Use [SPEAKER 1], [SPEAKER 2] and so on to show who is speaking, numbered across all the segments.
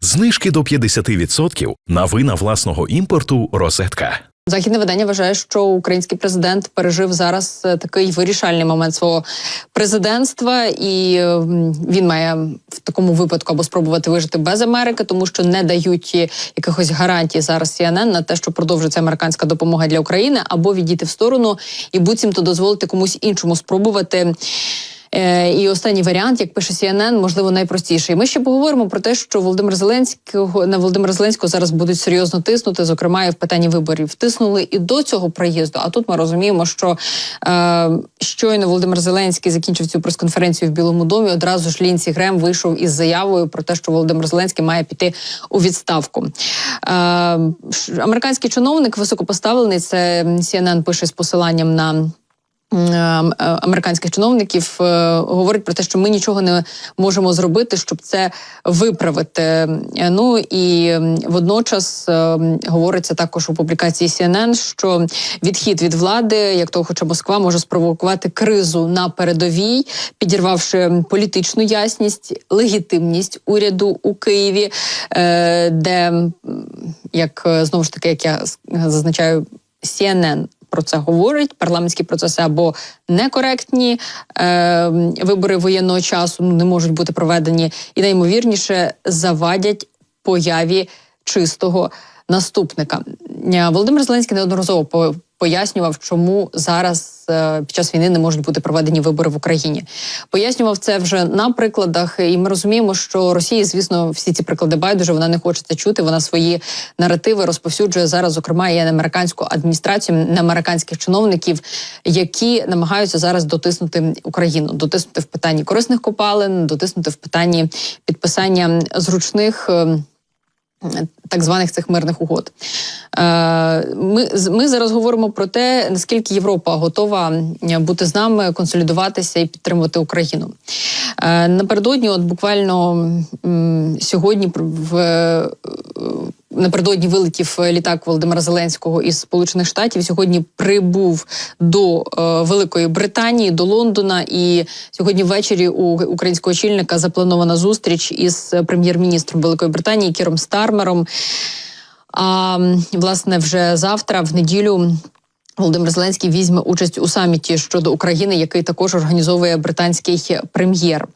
[SPEAKER 1] Знижки до 50% на вина власного імпорту Розетка.
[SPEAKER 2] Західне видання вважає, що український президент пережив зараз е, такий вирішальний момент свого президентства, і е, він має в такому випадку або спробувати вижити без Америки, тому що не дають якихось гарантій зараз CNN на те, що продовжиться американська допомога для України, або відійти в сторону і буцімто дозволити комусь іншому спробувати. Е, І останній варіант, як пише CNN, можливо, найпростіший. Ми ще поговоримо про те, що Володимир Зеленського на Володимира Зеленського зараз будуть серйозно тиснути, зокрема і в питанні виборів. Тиснули і до цього приїзду. А тут ми розуміємо, що е, щойно Володимир Зеленський закінчив цю прес-конференцію в Білому домі. Одразу ж Лінсі Грем вийшов із заявою про те, що Володимир Зеленський має піти у відставку. Е, американський чиновник високопоставлений. Це CNN пише з посиланням на. М, е, американських чиновників е, говорить про те, що ми нічого не можемо зробити, щоб це виправити. Е, Ну і водночас е, говориться також у публікації CNN, що відхід від влади, як того хоче Москва, може спровокувати кризу на передовій, підірвавши політичну ясність, легітимність уряду у Києві, е, де як е, знову ж таки, як я зазначаю, CNN про це говорить. Парламентські процеси або некоректні, е, вибори воєнного часу ну, не можуть бути проведені, і наймовірніше завадять появі чистого наступника. Е, Володимир Зеленський неодноразово пояснював, чому зараз е, під час війни не можуть бути проведені вибори в Україні. Пояснював це вже на прикладах, і ми розуміємо, що Росії, звісно, всі ці приклади байдуже. Вона не хоче це чути. Вона свої наративи розповсюджує зараз, зокрема, і на американську адміністрацію, на американських чиновників, які намагаються зараз дотиснути Україну, дотиснути в питанні корисних копалин, дотиснути в питанні підписання зручних. Так званих цих мирних угод. Е, Ми, ми зараз говоримо про те, наскільки Європа готова е, бути з нами, консолідуватися і підтримувати Україну. Е, Напередодні, от буквально сьогодні, в, напередодні вилетів літак Володимира Зеленського із Сполучених Штатів. Сьогодні прибув до е, Великої Британії, до Лондона. І сьогодні ввечері у українського очільника запланована зустріч із прем'єр-міністром Великої Британії Кіром Стармером. А власне, вже завтра, в неділю. Володимир Зеленський візьме участь у саміті щодо України, який також організовує британський прем'єр.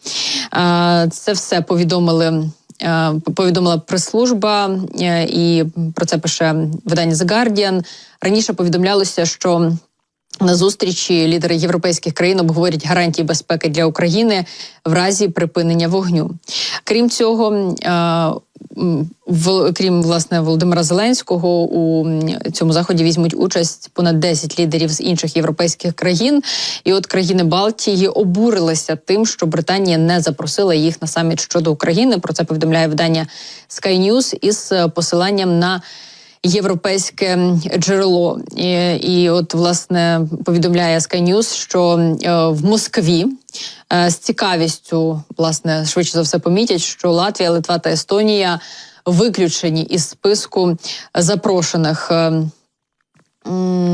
[SPEAKER 2] Е, Це все повідомили. Е, Повідомила прес-служба, е, і про це пише видання The Guardian. Раніше повідомлялося, що на зустрічі лідери європейських країн обговорять гарантії безпеки для України в разі припинення вогню. Крім цього, е, в- крім власне Володимира Зеленського, у цьому заході візьмуть участь понад 10 лідерів з інших європейських країн. І от країни Балтії обурилися тим, що Британія не запросила їх на саміт щодо України. Про це повідомляє видання Sky News із е, посиланням на європейське джерело. І, і от власне повідомляє Sky News, що е, в Москві е, з цікавістю, власне, швидше за все помітять, що Латвія, Литва та Естонія виключені із списку запрошених. Е,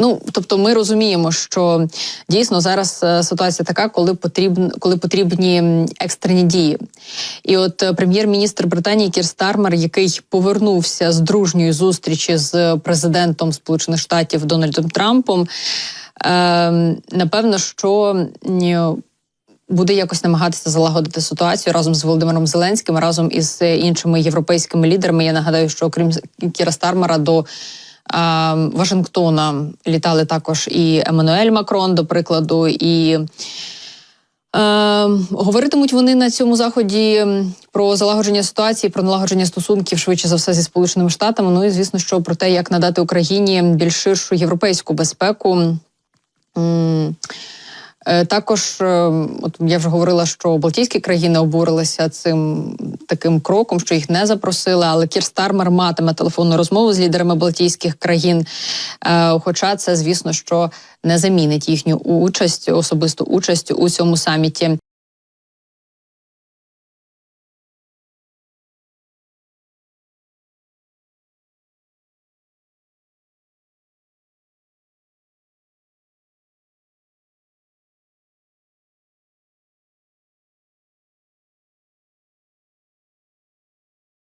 [SPEAKER 2] Ну, тобто, ми розуміємо, що дійсно зараз е, ситуація така, коли потрібні, коли потрібні екстрені дії. І от е, прем'єр-міністр Британії Кір Стармер, який повернувся з дружньої зустрічі з президентом Сполучених Штатів Дональдом Трампом, е, напевно, що буде якось намагатися залагодити ситуацію разом з Володимиром Зеленським, разом із е, іншими європейськими лідерами. Я нагадаю, що окрім Кіра Стармера до Вашингтона літали також і Еммануель Макрон, до прикладу, і е, говоритимуть вони на цьому заході про залагодження ситуації, про налагодження стосунків швидше за все зі сполученими штатами. Ну і звісно, що про те, як надати Україні більш ширшу європейську безпеку. Також, е, от я вже говорила, що Балтійські країни обурилися цим таким кроком, що їх не запросили. Але Кір Стармер матиме телефонну розмову з лідерами Балтійських країн. Е, Хоча це, звісно, що не замінить їхню участь, особисту участь у цьому саміті.